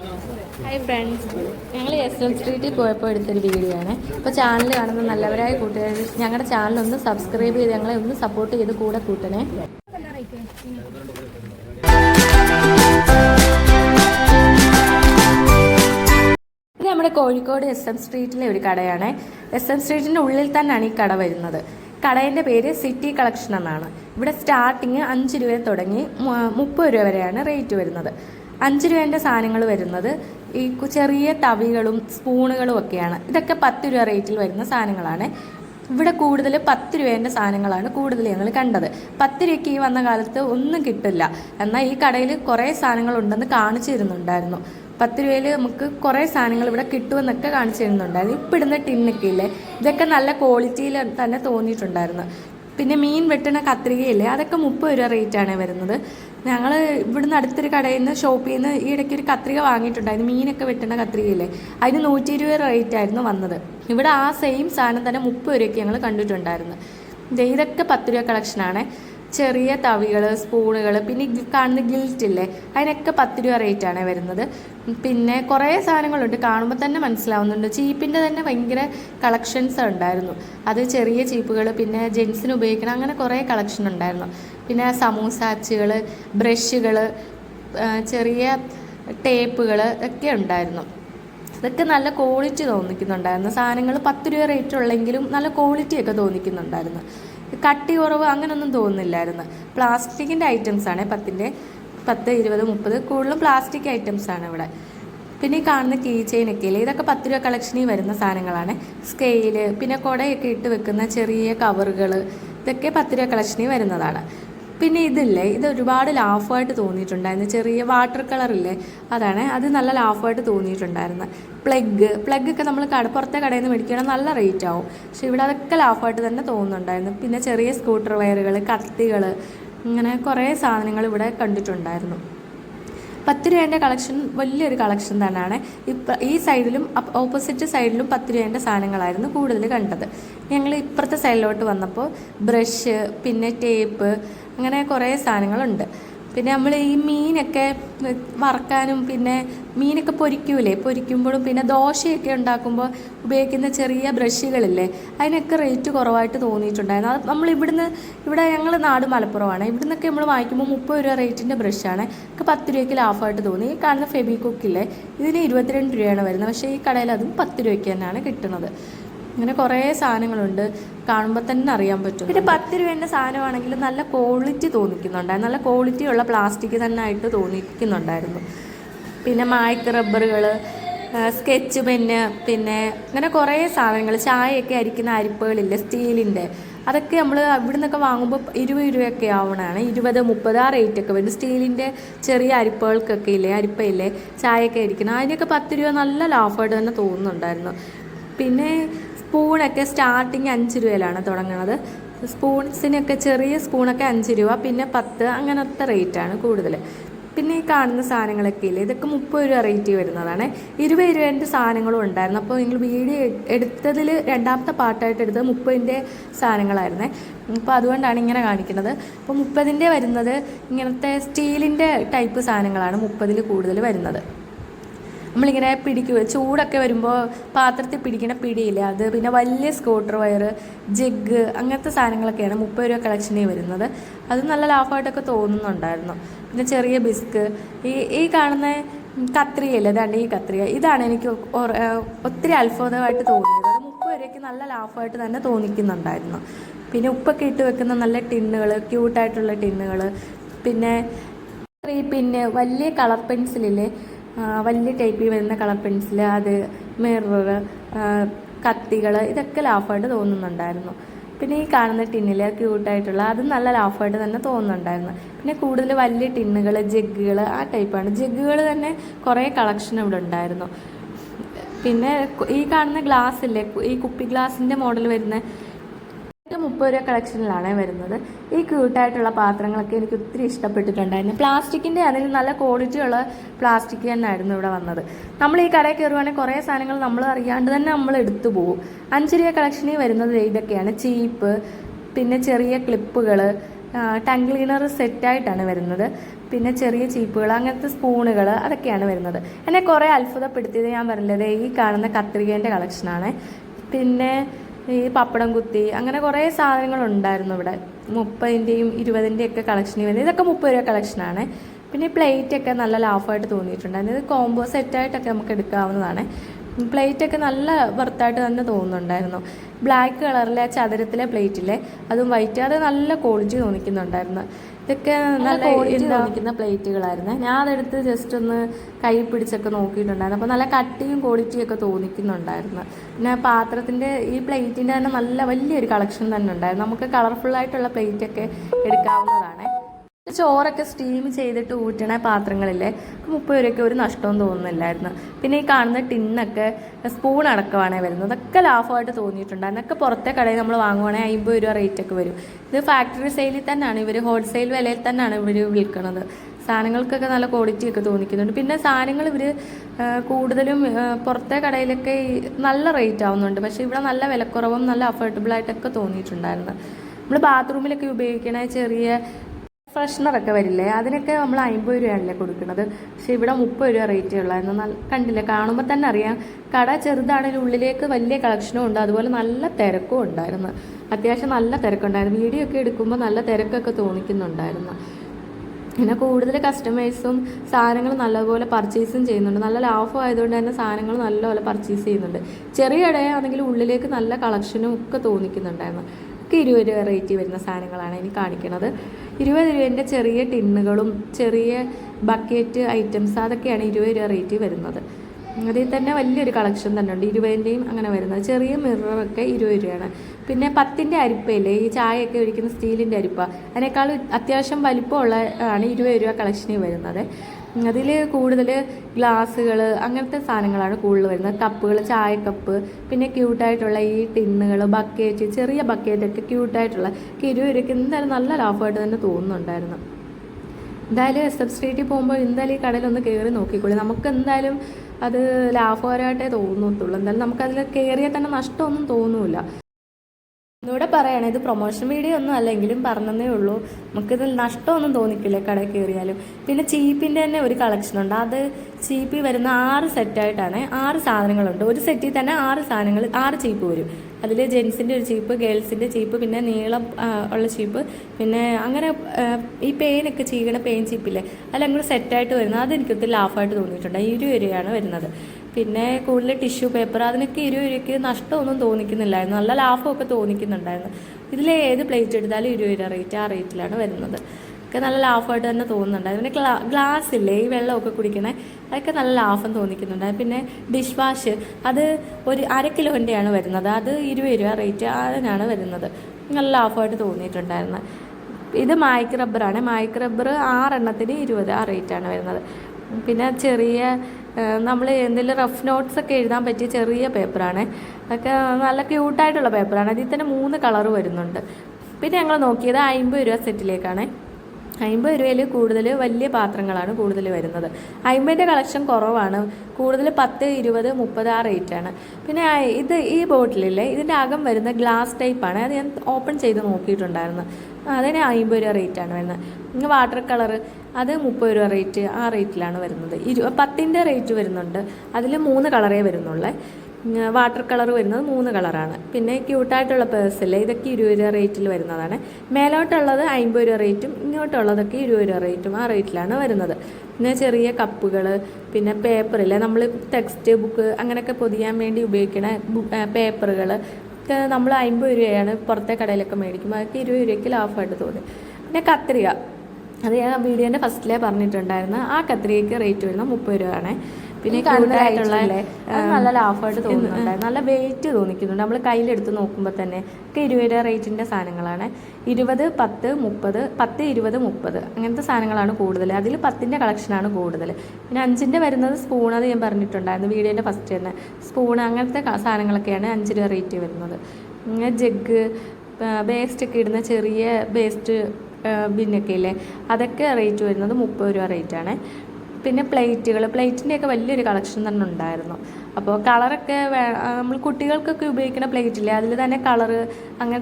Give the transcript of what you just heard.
Hi friends ഞങ്ങൾ S L സ്ട്രീറ്റിൽ പോയപ്പോൾ എടുത്തൊരു വീഡിയോ ആണ്. ഇപ്പോൾ ചാനൽ കാണുന്ന നല്ലവരായ കൂട്ടുകാർ ഞങ്ങളുടെ ചാനൽ ഒന്ന് സബ്സ്ക്രൈബ് ചെയ്ത് ഞങ്ങളെ ഒന്ന് സപ്പോർട്ട് ചെയ്ത് കൂടെ കൂട്ടണേ. ഇത് നമ്മുടെ കോഴിക്കോട് എസ് എം സ്ട്രീറ്റിലെ ഒരു കടയാണ്. എസ് എം സ്ട്രീറ്റിന്റെ ഉള്ളിൽ തന്നെയാണ് ഈ കട വരുന്നത്. കടേന്റെ പേര് സിറ്റി കളക്ഷൻ എന്നാണ്. ഇവിടെ സ്റ്റാർട്ടിങ് അഞ്ച് രൂപ തുടങ്ങി മുപ്പത് രൂപ വരെയാണ് റേറ്റ് വരുന്നത്. അഞ്ച് രൂപേന്റെ സാധനങ്ങൾ വരുന്നത്. ഈ ചെറിയ തവികളും സ്പൂണുകളും ഒക്കെയാണ്. ഇതൊക്കെ പത്ത് രൂപ റേറ്റിൽ വരുന്ന സാധനങ്ങളാണ്. ഇവിടെ കൂടുതൽ പത്ത് രൂപേന്റെ സാധനങ്ങളാണ് കൂടുതൽ ഞങ്ങൾ കണ്ടത്. പത്ത് രൂപയ്ക്ക് ഈ വന്ന കാലത്ത് ഒന്നും കിട്ടില്ല. എന്നാൽ ഈ കടയിൽ കുറേ സാധനങ്ങളുണ്ടെന്ന് കാണിച്ചു തരുന്നുണ്ടായിരുന്നു. പത്ത് രൂപയിൽ നമുക്ക് കുറേ സാധനങ്ങൾ ഇവിടെ കിട്ടുമെന്നൊക്കെ കാണിച്ചു തരുന്നുണ്ടായിരുന്നു. ഇപ്പം ഇടുന്ന ടിന്നൊക്കെ ഇല്ലേ ഇതൊക്കെ നല്ല ക്വാളിറ്റിയിൽ തന്നെ തോന്നിയിട്ടുണ്ടായിരുന്നു. പിന്നെ മീൻ വെട്ടണ കത്രികയില്ലേ? അതൊക്കെ മുപ്പത് രൂപ റേറ്റാണ് വരുന്നത്. ഞങ്ങൾ ഇവിടുന്ന് അടുത്തൊരു കടയിൽ നിന്ന് ഷോപ്പിൽ നിന്ന് ഈ ഇടയ്ക്ക് ഒരു കത്രിക വാങ്ങിയിട്ടുണ്ടായിരുന്നു. മീനൊക്കെ വെട്ടണ കത്രികയില്ലേ? അതിന് നൂറ്റി ഇരുപത് റേറ്റ് ആയിരുന്നു വന്നത്. ഇവിടെ ആ സെയിം സാധനം തന്നെ മുപ്പത് രൂപയ്ക്ക് ഞങ്ങൾ കണ്ടിട്ടുണ്ടായിരുന്നു. ഇതൊക്കെ പത്ത് രൂപ കളക്ഷനാണ് ചെറിയ തവികൾ സ്പൂണുകൾ പിന്നെ കാണുന്ന ഗിൽറ്റ് ഇല്ലേ? അതിനൊക്കെ പത്ത് രൂപ റേറ്റാണ് വരുന്നത്. പിന്നെ കുറേ സാധനങ്ങളുണ്ട്. കാണുമ്പോൾ തന്നെ മനസ്സിലാവുന്നുണ്ട്. ചീപ്പിന്റെ തന്നെ ഭയങ്കര കളക്ഷൻസ് ഉണ്ടായിരുന്നു. അത് ചെറിയ ചീപ്പുകൾ പിന്നെ ജെൻസിന് ഉപയോഗിക്കണം അങ്ങനെ കുറേ കളക്ഷൻ ഉണ്ടായിരുന്നു. പിന്നെ സമൂസാച്ചുകൾ ബ്രഷുകൾ ചെറിയ ടേപ്പുകൾ ഒക്കെ ഉണ്ടായിരുന്നു. ഇതൊക്കെ നല്ല ക്വാളിറ്റി തോന്നിക്കുന്നുണ്ടായിരുന്നു. സാധനങ്ങൾ പത്ത് രൂപ റേറ്റ് ഉള്ളെങ്കിലും നല്ല ക്വാളിറ്റിയൊക്കെ തോന്നിക്കുന്നുണ്ടായിരുന്നു. കട്ടി കുറവ് അങ്ങനൊന്നും തോന്നുന്നില്ലായിരുന്നു. പ്ലാസ്റ്റിക്കിന്റെ ഐറ്റംസ് ആണ് പത്തിന്റെ പത്ത് ഇരുപത് മുപ്പത് കൂടുതലും പ്ലാസ്റ്റിക് ഐറ്റംസ് ആണ് ഇവിടെ. പിന്നെ ഈ കാണുന്ന കീ ചെയിനൊക്കെ ഇതൊക്കെ പത്ത് രൂപ കളക്ഷനിൽ വരുന്ന സാധനങ്ങളാണ്. സ്കെയിൽ പിന്നെ കുടയൊക്കെ ഇട്ട് വെക്കുന്ന ചെറിയ കവറുകൾ ഇതൊക്കെ പത്ത് രൂപ കളക്ഷനിൽ വരുന്നതാണ്. പിന്നെ ഇതില്ലേ ഇത് ഒരുപാട് ലാഫായിട്ട് തോന്നിയിട്ടുണ്ടായിരുന്നു. ചെറിയ വാട്ടർ കളറില്ലേ അതാണ്. അത് നല്ല ലാഫായിട്ട് തോന്നിയിട്ടുണ്ടായിരുന്നു. പ്ലഗ് പ്ലഗ് ഒക്കെ നമ്മൾ കട പുറത്തെ കടയിൽ നിന്ന് മേടിക്കുകയാണെങ്കിൽ നല്ല റേറ്റ് ആവും. പക്ഷെ ഇവിടെ അതൊക്കെ ലാഫായിട്ട് തന്നെ തോന്നുന്നുണ്ടായിരുന്നു. പിന്നെ ചെറിയ സ്കൂട്ടർ വയറുകൾ കത്തികൾ ഇങ്ങനെ കുറേ സാധനങ്ങൾ ഇവിടെ കണ്ടിട്ടുണ്ടായിരുന്നു. പത്ത് രൂപേന്റെ കളക്ഷൻ വലിയൊരു കളക്ഷൻ തന്നെയാണ്. ഇപ്പം ഈ സൈഡിലും ഓപ്പോസിറ്റ് സൈഡിലും പത്ത് രൂപേന്റെ സാധനങ്ങളായിരുന്നു കൂടുതൽ കണ്ടത്. ഞങ്ങൾ ഇപ്പുറത്തെ സൈഡിലോട്ട് വന്നപ്പോൾ ബ്രഷ് പിന്നെ ടേപ്പ് അങ്ങനെ കുറേ സാധനങ്ങളുണ്ട്. പിന്നെ നമ്മൾ ഈ മീനൊക്കെ വറക്കാനും പിന്നെ മീനൊക്കെ പൊരിക്കൂലേ? പൊരിക്കുമ്പോഴും പിന്നെ ദോശയൊക്കെ ഉണ്ടാക്കുമ്പോൾ ഉപയോഗിക്കുന്ന ചെറിയ ബ്രഷുകളില്ലേ? അതിനൊക്കെ റേറ്റ് കുറവായിട്ട് തോന്നിയിട്ടുണ്ടായിരുന്നു. അത് നമ്മൾ ഇവിടുന്ന് ഇവിടെ ഞങ്ങൾ നാട് മലപ്പുറമാണ്. ഇവിടുന്നൊക്കെ നമ്മൾ വാങ്ങിക്കുമ്പോൾ മുപ്പത് രൂപ റേറ്റിന്റെ ബ്രഷാണ്. ഒക്കെ പത്ത് രൂപയ്ക്ക് ലാഭമായിട്ട് തോന്നി. ഈ കാണുന്ന ഫെബി ഫെബിക്കുക്കില്ലേ ഇതിന് ഇരുപത്തിരണ്ട് രൂപയാണ് വരുന്നത്. പക്ഷേ ഈ കടയിൽ അതും പത്ത് രൂപയ്ക്ക് തന്നെയാണ് കിട്ടുന്നത്. അങ്ങനെ കുറേ സാധനങ്ങളുണ്ട്. കാണുമ്പോൾ തന്നെ അറിയാൻ പറ്റും. പിന്നെ പത്ത് രൂപേന്റെ സാധനമാണെങ്കിൽ നല്ല ക്വാളിറ്റി തോന്നിക്കുന്നുണ്ടായിരുന്നു നല്ല ക്വാളിറ്റി ഉള്ള പ്ലാസ്റ്റിക് തന്നെ ആയിട്ട് തോന്നിക്കുന്നുണ്ടായിരുന്നു. പിന്നെ മായ്ക്ക് റബ്ബറുകൾ സ്കെച്ച് പെന്ന് പിന്നെ അങ്ങനെ കുറേ സാധനങ്ങൾ. ചായയൊക്കെ അരിക്കുന്ന അരിപ്പകളില്ലേ സ്റ്റീലിന്റെ അതൊക്കെ നമ്മൾ ഇവിടെ നിന്നൊക്കെ വാങ്ങുമ്പോൾ ഇരുപത് രൂപയൊക്കെ ആവണതാണ്. ഇരുപത് മുപ്പത് ആ റേറ്റൊക്കെ വരും. സ്റ്റീലിന്റെ ചെറിയ അരിപ്പകൾക്കൊക്കെ ഇല്ലേ അരിപ്പയില്ലേ ചായയൊക്കെ അരിക്കണം അതിനൊക്കെ പത്ത് രൂപ നല്ല ലാഭമായിട്ട് തന്നെ തോന്നുന്നുണ്ടായിരുന്നു. പിന്നെ സ്പൂണൊക്കെ സ്റ്റാർട്ടിങ് അഞ്ച് രൂപയിലാണ് തുടങ്ങുന്നത് സ്പൂൺസിനൊക്കെ ചെറിയ സ്പൂണൊക്കെ അഞ്ച് രൂപ പിന്നെ പത്ത് അങ്ങനത്തെ റേറ്റാണ് കൂടുതൽ പിന്നെ ഈ കാണുന്ന സാധനങ്ങളൊക്കെ ഇല്ലേ? ഇതൊക്കെ മുപ്പത് രൂപ റേറ്റ് വരുന്നതാണ്. ഇരുപത് രൂപേന്റെ സാധനങ്ങളും ഉണ്ടായിരുന്നു. അപ്പോൾ നിങ്ങൾ വീഡിയോ എടുത്തതിൽ രണ്ടാമത്തെ പാർട്ടായിട്ട് എടുത്തത് മുപ്പതിന്റെ സാധനങ്ങളായിരുന്നേ. അപ്പോൾ അതുകൊണ്ടാണ് ഇങ്ങനെ കാണിക്കുന്നത്. അപ്പോൾ മുപ്പതിന്റെ വരുന്നത് ഇങ്ങനത്തെ സ്റ്റീലിന്റെ ടൈപ്പ് സാധനങ്ങളാണ് മുപ്പതിൽ കൂടുതൽ വരുന്നത്. നമ്മളിങ്ങനെ പിടിക്കുക ചൂടൊക്കെ വരുമ്പോൾ പാത്രത്തിൽ പിടിക്കുന്ന പിടിയില്ല അത് പിന്നെ വലിയ സ്കൂട്ടർ വയർ ജഗ് അങ്ങനത്തെ സാധനങ്ങളൊക്കെയാണ് മുപ്പത് രൂപ കളക്ഷനിൽ വരുന്നത്. അത് നല്ല ലാഭമായിട്ടൊക്കെ തോന്നുന്നുണ്ടായിരുന്നു. പിന്നെ ചെറിയ ബിസ്ക് ഈ ഈ കാണുന്ന കത്രിയല്ല ഇതാണ്ട് ഈ കത്രിക ഇതാണ് എനിക്ക് ഒത്തിരി അത്ഭുതമായിട്ട് തോന്നിയത്. അത് മുപ്പത് രൂപയ്ക്ക് നല്ല ലാഭമായിട്ട് തന്നെ തോന്നിക്കുന്നുണ്ടായിരുന്നു. പിന്നെ ഉപ്പൊക്കെ ഇട്ട് വെക്കുന്ന നല്ല ടിന്നുകൾ ക്യൂട്ടായിട്ടുള്ള ടിന്നുകൾ പിന്നെ പിന്നെ വലിയ കളർ പെൻസിലില്ലേ വലിയ ടൈപ്പിൽ വരുന്ന കളർ പെൻസിൽ അത് മിറർ കത്തികൾ ഇതൊക്കെ ലാഫായിട്ട് തോന്നുന്നുണ്ടായിരുന്നു. പിന്നെ ഈ കാണുന്ന ടിന്നിൽ ക്യൂട്ടായിട്ടുള്ള അത് നല്ല ലാഫായിട്ട് തന്നെ തോന്നുന്നുണ്ടായിരുന്നു. പിന്നെ കൂടുതൽ വലിയ ടിന്നുകൾ ജഗ്ഗുകൾ ആ ടൈപ്പാണ്. ജഗ്ഗുകൾ തന്നെ കുറേ കളക്ഷൻ ഇവിടെ ഉണ്ടായിരുന്നു. പിന്നെ ഈ കാണുന്ന ഗ്ലാസ് ഇല്ലേ ഈ കുപ്പി ഗ്ലാസിന്റെ മോഡൽ വരുന്ന ഇത് മുപ്പത് രൂപ കളക്ഷനിലാണ് വരുന്നത്. ഈ ക്യൂട്ടായിട്ടുള്ള പാത്രങ്ങളൊക്കെ എനിക്ക് ഒത്തിരി ഇഷ്ടപ്പെട്ടിട്ടുണ്ടായിരുന്നു. പ്ലാസ്റ്റിക്കിന്റെ ആണെങ്കിൽ നല്ല ക്വാളിറ്റി ഉള്ള പ്ലാസ്റ്റിക് തന്നെയായിരുന്നു ഇവിടെ വന്നത്. നമ്മൾ ഈ കടയിൽ കയറുവാണെങ്കിൽ കുറേ സാധനങ്ങൾ നമ്മൾ അറിയാണ്ട് തന്നെ നമ്മൾ എടുത്തു പോകും. അഞ്ച് രൂപ കളക്ഷനിൽ വരുന്നത് ഇതൊക്കെയാണ്. ചീപ്പ് പിന്നെ ചെറിയ ക്ലിപ്പുകൾ ടങ് ക്ലീനർ സെറ്റായിട്ടാണ് വരുന്നത്. പിന്നെ ചെറിയ ചീപ്പുകൾ അങ്ങനത്തെ സ്പൂണുകൾ അതൊക്കെയാണ് വരുന്നത്. എന്നെ കുറേ അത്ഭുതപ്പെടുത്തിയത് ഞാൻ പറഞ്ഞത് ഈ കാണുന്ന കത്രികേന്റെ കളക്ഷനാണ് പിന്നെ ഈ പപ്പടം കുത്തി അങ്ങനെ കുറേ സാധനങ്ങളുണ്ടായിരുന്നു ഇവിടെ. മുപ്പതിന്റെയും ഇരുപതിന്റെയും ഒക്കെ കളക്ഷൻ വരുന്നത്. ഇതൊക്കെ മുപ്പത് രൂപ കളക്ഷനാണ് പിന്നെ പ്ലേറ്റ് ഒക്കെ നല്ല ലാഫായിട്ട് തോന്നിയിട്ടുണ്ടായിരുന്നു ഇത് കോംബോ സെറ്റായിട്ടൊക്കെ നമുക്ക് എടുക്കാവുന്നതാണ്. പ്ലേറ്റ് ഒക്കെ നല്ല വർത്തായിട്ട് തന്നെ തോന്നുന്നുണ്ടായിരുന്നു. ബ്ലാക്ക് കളറിലെ ചതുരത്തിലെ പ്ലേറ്റിലെ അതും വൈറ്റ് അത് നല്ല ക്വാളിറ്റി തോന്നിക്കുന്നുണ്ടായിരുന്നു. ഇതൊക്കെ നല്ല തോന്നിക്കുന്ന പ്ലേറ്റുകളായിരുന്നു. ഞാൻ അതെടുത്ത് ജസ്റ്റ് ഒന്ന് കൈ പിടിച്ചൊക്കെ നോക്കിയിട്ടുണ്ടായിരുന്നു. അപ്പോൾ നല്ല കട്ടിയും ക്വാളിറ്റിയും ഒക്കെ തോന്നിക്കുന്നുണ്ടായിരുന്നു. പിന്നെ പാത്രത്തിന്റെ ഈ പ്ലേറ്റിന്റെ തന്നെ നല്ല വലിയൊരു കളക്ഷൻ തന്നെ ഉണ്ടായിരുന്നു. നമുക്ക് കളർഫുള്ളായിട്ടുള്ള പ്ലേറ്റൊക്കെ എടുക്കാവുന്നതാണ്. ചോറൊക്കെ സ്റ്റീം ചെയ്തിട്ട് ഊറ്റണ പാത്രങ്ങളില്ലേ മുപ്പത് രൂപയ്ക്ക് ഒരു നഷ്ടവും തോന്നുന്നില്ലായിരുന്നു. പിന്നെ ഈ കാണുന്ന ടിന്നൊക്കെ സ്പൂൺ അടക്കമാണ് വരുന്നത്. അതൊക്കെ ലാഭമായിട്ട് തോന്നിയിട്ടുണ്ട്. അതൊക്കെ പുറത്തെ കടയിൽ നമ്മൾ വാങ്ങുവാണെങ്കിൽ അമ്പത് രൂപ റേറ്റ് ഒക്കെ വരും. ഇത് ഫാക്ടറി സെയിലിൽ തന്നെയാണ്. ഇവർ ഹോൾസെയിൽ വിലയിൽ തന്നെയാണ് ഇവർ വിൽക്കുന്നത് സാധനങ്ങൾക്കൊക്കെ നല്ല ക്വാളിറ്റി ഒക്കെ തോന്നിക്കുന്നുണ്ട്. പിന്നെ സാധനങ്ങൾ ഇവർ കൂടുതലും പുറത്തെ കടയിലൊക്കെ നല്ല റേറ്റ് ആവുന്നുണ്ട്. പക്ഷേ ഇവിടെ നല്ല വിലക്കുറവും നല്ല അഫോർഡബിൾ ആയിട്ടൊക്കെ തോന്നിയിട്ടുണ്ടായിരുന്നു. നമ്മൾ ബാത്റൂമിലൊക്കെ ഉപയോഗിക്കണ ചെറിയ ഫ്രഷ്നറൊക്കെ വരില്ലേ? അതിനൊക്കെ നമ്മൾ അമ്പത് രൂപയാണല്ലേ കൊടുക്കുന്നത് പക്ഷേ ഇവിടെ മുപ്പത് രൂപ റേറ്റ് ഉള്ളായിരുന്നു നല്ല കണ്ടില്ലേ? കാണുമ്പോൾ തന്നെ അറിയാം. കട ചെറുതാണെങ്കിലും ഉള്ളിലേക്ക് വലിയ കളക്ഷനും ഉണ്ട്. അതുപോലെ നല്ല തിരക്കും ഉണ്ടായിരുന്നു. അത്യാവശ്യം നല്ല തിരക്കുണ്ടായിരുന്നു. വീഡിയോ ഒക്കെ എടുക്കുമ്പോൾ നല്ല തിരക്കൊക്കെ തോന്നിക്കുന്നുണ്ടായിരുന്നു. പിന്നെ കൂടുതൽ കസ്റ്റമേഴ്സും സാധനങ്ങൾ നല്ലപോലെ പർച്ചേസും ചെയ്യുന്നുണ്ട്. നല്ല ലാഭം ആയതുകൊണ്ട് തന്നെ സാധനങ്ങൾ നല്ലപോലെ പർച്ചേസ് ചെയ്യുന്നുണ്ട്. ചെറിയ ഇടയാണെങ്കിൽ ഉള്ളിലേക്ക് നല്ല കളക്ഷനും ഒക്കെ തോന്നിക്കുന്നുണ്ടായിരുന്നു. ഒക്കെ ഇരുപത് രൂപ റേറ്റ് വരുന്ന സാധനങ്ങളാണ് ഇനി കാണിക്കുന്നത് ഇരുപത് രൂപേന്റെ ചെറിയ ടിന്നുകളും ചെറിയ ബക്കറ്റ് ഐറ്റംസ് അതൊക്കെയാണ് ഇരുപത് രൂപ റേറ്റ് വരുന്നത്. അതിൽ തന്നെ വലിയൊരു കളക്ഷൻ തന്നെ ഉണ്ട്. ഇരുപതിന്റെയും അങ്ങനെ വരുന്നത്. ചെറിയ മിററൊക്കെ ഇരുപത് രൂപയാണ്. പിന്നെ പത്തിന്റെ അരിപ്പയില്ലേ? ഈ ചായയൊക്കെ ഒഴിക്കുന്ന സ്റ്റീലിന്റെ അരിപ്പ. അതിനേക്കാൾ അത്യാവശ്യം വലിപ്പമുള്ള ആണ് ഇരുപത് രൂപ കളക്ഷനിൽ വരുന്നത്. അതിൽ കൂടുതൽ ഗ്ലാസ്സുകൾ അങ്ങനത്തെ സാധനങ്ങളാണ് കൂടുതൽ വരുന്നത്. കപ്പുകൾ ചായക്കപ്പ് പിന്നെ ക്യൂട്ടായിട്ടുള്ള ഈ ടിന്നുകൾ ബക്കേറ്റ് ചെറിയ ബക്കേറ്റൊക്കെ ക്യൂട്ടായിട്ടുള്ള രൂപയ്ക്ക് എന്തായാലും നല്ല ലാഭമായിട്ട് തന്നെ തോന്നുന്നുണ്ടായിരുന്നു. എന്തായാലും എസ് എഫ് സ്ട്രീറ്റിൽ പോകുമ്പോൾ എന്തായാലും ഈ കടയിലൊന്ന് കയറി നോക്കിക്കോളൂ. നമുക്ക് എന്തായാലും അത് ലാഭകരമായിട്ടേ തോന്നത്തുള്ളൂ. എന്തായാലും നമുക്കതിൽ കയറിയാൽ തന്നെ നഷ്ടമൊന്നും തോന്നൂല ഒന്നുകൂടെ പറയണേ ഇത് പ്രൊമോഷൻ വീഡിയോ ഒന്നും അല്ലെങ്കിലും പറഞ്ഞതേ ഉള്ളൂ. നമുക്കിത് നഷ്ടമൊന്നും തോന്നിക്കില്ല കട കയറിയാലും. പിന്നെ ചീപ്പിന്റെ തന്നെ ഒരു കളക്ഷൻ ഉണ്ട്. അത് ചീപ്പിൽ വരുന്ന ആറ് സെറ്റായിട്ടാണ് ആറ് സാധനങ്ങളുണ്ട്. ഒരു സെറ്റിൽ തന്നെ ആറ് സാധനങ്ങൾ ആറ് ചീപ്പ് വരും. അതിൽ ജെൻസിന്റെ ഒരു ചീപ്പ് ഗേൾസിന്റെ ചീപ്പ് പിന്നെ നീളം ഉള്ള ചീപ്പ് പിന്നെ അങ്ങനെ ഈ പെയിനൊക്കെ ചെയ്യണ പെയിൻ ചീപ്പില്ലേ അതിലങ്ങനെ സെറ്റായിട്ട് വരുന്നത് അതെനിക്ക് ഒത്തിരി ലാഫായിട്ട് തോന്നിയിട്ടുണ്ട്. ഇരുപത് രൂപയാണ് വരുന്നത്. പിന്നെ കൂടുതൽ ടിഷ്യൂ പേപ്പർ അതിനൊക്കെ ഇരുപത് രൂപയ്ക്ക് നഷ്ടമൊന്നും തോന്നിക്കുന്നില്ലായിരുന്നു. നല്ല ലാഭമൊക്കെ തോന്നിക്കുന്നുണ്ടായിരുന്നു. ഇതിൽ ഏത് പ്ലേറ്റ് എടുത്താലും ഇരുപത് രൂപ റേറ്റ് ആ റേറ്റിലാണ് വരുന്നത്. ഒക്കെ നല്ല ലാഫായിട്ട് തന്നെ തോന്നുന്നുണ്ട്. പിന്നെ ഗ്ലാ ഗ്ലാസ് ഇല്ലേ ഈ വെള്ളമൊക്കെ കുടിക്കണേ അതൊക്കെ നല്ല ലാഭം തോന്നിക്കുന്നുണ്ട്. പിന്നെ ഡിഷ് വാഷ് അത് ഒരു അര കിലോന്റെയാണ് വരുന്നത്. അത് ഇരുപത് രൂപ റേറ്റ് അതിനാണ് വരുന്നത്. നല്ല ലാഭമായിട്ട് തോന്നിയിട്ടുണ്ടായിരുന്നു. ഇത് മായ്ക്ക് റബ്ബറാണ്. മായ്ക്ക് റബ്ബർ ആറെണ്ണത്തിന് ഇരുപത് ആ റേറ്റാണ് വരുന്നത്. പിന്നെ ചെറിയ നമ്മൾ എന്തെങ്കിലും റഫ് നോട്ട്സ് ഒക്കെ എഴുതാൻ പറ്റിയ ചെറിയ പേപ്പറാണ്. അതൊക്കെ നല്ല ക്യൂട്ടായിട്ടുള്ള പേപ്പറാണ്. അതിൽ തന്നെ മൂന്ന് കളർ വരുന്നുണ്ട്. പിന്നെ ഞങ്ങൾ നോക്കിയത് അമ്പത് രൂപ സെറ്റിലേക്കാണ്. അമ്പത് രൂപയിൽ കൂടുതൽ വലിയ പാത്രങ്ങളാണ് കൂടുതൽ വരുന്നത്. അമ്പതിന്റെ കളക്ഷൻ കുറവാണ്. കൂടുതൽ പത്ത് ഇരുപത് മുപ്പത് ആ റേറ്റാണ് പിന്നെ ഇത് ഈ ബോട്ടിലില്ലേ ഇതിന്റെ അകം വരുന്ന ഗ്ലാസ് ടൈപ്പാണ് അത് ഞാൻ ഓപ്പൺ ചെയ്ത് നോക്കിയിട്ടുണ്ടായിരുന്നു. അതിന് അമ്പത് രൂപ റേറ്റാണ് വരുന്നത്. പിന്നെ വാട്ടർ കളർ അത് മുപ്പത് രൂപ റേറ്റ് ആ റേറ്റിലാണ് വരുന്നത്. ഇരു പത്തിന്റെ റേറ്റ് വരുന്നുണ്ട്. അതിൽ മൂന്ന് കളറേ വരുന്നുള്ളേ. വാട്ടർ കളർ വരുന്നത് മൂന്ന് കളറാണ് പിന്നെ ക്യൂട്ടായിട്ടുള്ള പേഴ്സില്ലേ ഇതൊക്കെ ഇരുപത് രൂപ റേറ്റിൽ വരുന്നതാണ്. മേലോട്ടുള്ളത് അമ്പത് രൂപ റേറ്റും ഇങ്ങോട്ടുള്ളതൊക്കെ ഇരുപത് രൂപ റേറ്റും ആ റേറ്റിലാണ് വരുന്നത്. പിന്നെ ചെറിയ കപ്പുകൾ പിന്നെ പേപ്പറിൽ നമ്മൾ ടെക്സ്റ്റ് ബുക്ക് അങ്ങനെയൊക്കെ പൊതിയാൻ വേണ്ടി ഉപയോഗിക്കണ പേപ്പറുകൾ നമ്മൾ അമ്പത് രൂപയാണ് പുറത്തെ കടയിലൊക്കെ മേടിക്കും അതൊക്കെ ഇരുപത് രൂപയ്ക്ക് ലാഭമായിട്ട് തോന്നി. പിന്നെ കത്രിക. അത് ഞാൻ വീഡിയോന്റെ ഫസ്റ്റിലേ പറഞ്ഞിട്ടുണ്ടായിരുന്നു ആ കത്രികയ്ക്ക് റേറ്റ് വരുന്നത് മുപ്പത് രൂപയാണ് പിന്നെ കണ്ടായിട്ടുള്ള നല്ല ലാഭമായിട്ട് തോന്നുന്നുണ്ട്. നല്ല വെയിറ്റ് തോന്നിക്കുന്നുണ്ട്. നമ്മൾ കയ്യിലെടുത്ത് നോക്കുമ്പോൾ തന്നെ ഒക്കെ ഇരുപത് റേറ്റിന്റെ സാധനങ്ങളാണ്. ഇരുപത് പത്ത് മുപ്പത് പത്ത് ഇരുപത് മുപ്പത് അങ്ങനത്തെ സാധനങ്ങളാണ് കൂടുതൽ അതിൽ പത്തിന്റെ കളക്ഷനാണ് കൂടുതൽ പിന്നെ അഞ്ചിന്റെ വരുന്നത് സ്പൂൺ അത് ഞാൻ പറഞ്ഞിട്ടുണ്ടായിരുന്നു വീഡിയോന്റെ ഫസ്റ്റ് തന്നെ. സ്പൂൺ അങ്ങനത്തെ സാധനങ്ങളൊക്കെയാണ് അഞ്ച് രൂപ റേറ്റ് വരുന്നത്. പിന്നെ ജഗ് വേസ്റ്റ് ഒക്കെ ഇടുന്ന ചെറിയ വേസ്റ്റ് ബിന്നൊക്കെ ഇല്ലേ? അതൊക്കെ റേറ്റ് വരുന്നത് മുപ്പത് രൂപ റേറ്റാണ് പിന്നെ പ്ലേറ്റുകൾ. പ്ലേറ്റിന്റെയൊക്കെ വലിയൊരു കളക്ഷൻ തന്നെ ഉണ്ടായിരുന്നു. അപ്പോൾ കളറൊക്കെ വേ നമ്മൾ കുട്ടികൾക്കൊക്കെ ഉപയോഗിക്കുന്ന പ്ലേറ്റില്ലേ? അതിൽ തന്നെ കളറ് അങ്ങനെ